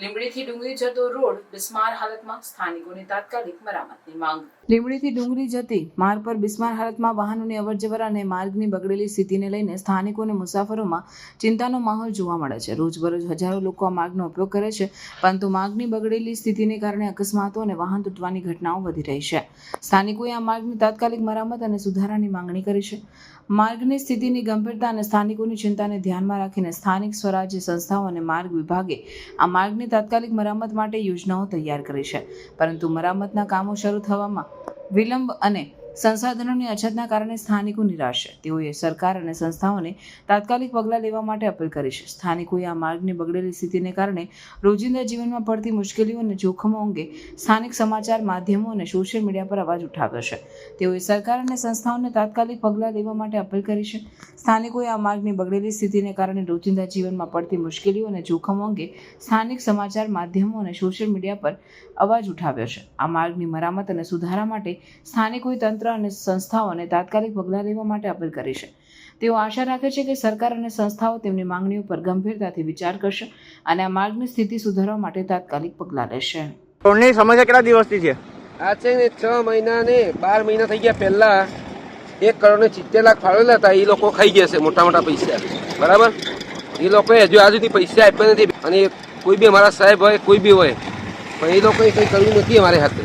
લીંબડીથી ડુંગરી જતો રોડ બિસ્માર હાલતમાં સ્થાનિકોની તાત્કાલિક મરામતની માંગ. લીંબડીથી ડુંગરી જતી માર્ગ પર બિસ્માર હાલતમાં વાહનોની અવરજવર અને માર્ગની બગડેલી સ્થિતિને લઈને સ્થાનિકો અને મુસાફરોમાં ચિંતાનો માહોલ જોવા મળે છે. રોજબરોજ હજારો લોકો આ માર્ગનો ઉપયોગ કરે છે, પરંતુ માર્ગની બગડેલી સ્થિતિને કારણે અકસ્માતો અને વાહન તૂટવાની ઘટનાઓ વધી રહી છે. સ્થાનિકોએ આ માર્ગની તાત્કાલિક મરામત અને સુધારાની માંગણી કરી છે. માર્ગની સ્થિતિની ગંભીરતા અને સ્થાનિકોની ચિંતાને ધ્યાનમાં રાખીને સ્થાનિક સ્વરાજ્ય સંસ્થાઓ અને માર્ગ વિભાગે આ માર્ગની તાત્કાલિક મરામત માટે યોજનાઓ તૈયાર કરી છે. પરંતુ મરામતના કામો શરૂ થવામાં વિલંબ અને સંસાધનોની અછતના કારણે સ્થાનિકો નિરાશ છે. તેઓએ સરકાર અને સંસ્થાઓને તાત્કાલિક પગલાં લેવા માટે અપીલ કરી છે. સ્થાનિકોએ આ માર્ગની બગડેલી સ્થિતિને કારણે રોજિંદા જીવનમાં પડતી મુશ્કેલીઓ અને જોખમો અંગે સ્થાનિક સમાચાર માધ્યમો અને સોશિયલ મીડિયા પર અવાજ ઉઠાવ્યો છે. તેઓએ સરકાર અને સંસ્થાઓને તાત્કાલિક પગલાં લેવા માટે અપીલ કરી છે. સ્થાનિકોએ આ માર્ગની બગડેલી સ્થિતિને કારણે રોજિંદા જીવનમાં પડતી મુશ્કેલીઓ અને જોખમો અંગે સ્થાનિક સમાચાર માધ્યમો અને સોશિયલ મીડિયા પર અવાજ ઉઠાવ્યો છે. આ માર્ગની મરામત અને સુધારા માટે સ્થાનિકોએ તંત્ર અને સંસ્થાઓને તાત્કાલિક પગલાં લેવા માટે અપીલ કરી છે. તેઓ આશા રાખે છે કે સરકાર અને સંસ્થાઓ તેમની માંગણીઓ પર ગંભીરતાથી વિચાર કરશે અને આ માર્ગની સ્થિતિ સુધારવા માટે તાત્કાલિક પગલાં લેશે. રોડની સમસ્યા કેટલા દિવસથી છે? આ છે ને છ મહિના ને બાર મહિના થઈ ગયા પહેલા એક કરોડ ને સિત્તેર લાખ ફાળવેલા હતા. એ લોકો ખાઈ ગયા છે મોટા મોટા પૈસા. બરાબર? એ લોકોએ હજુ આજ સુધી પૈસા આપ્યા નથી. અને કોઈ બી અમારા સાહેબ હોય કોઈ બી હોય પણ એ લોકોએ કંઈ કર્યું નથી અમારી હાથે.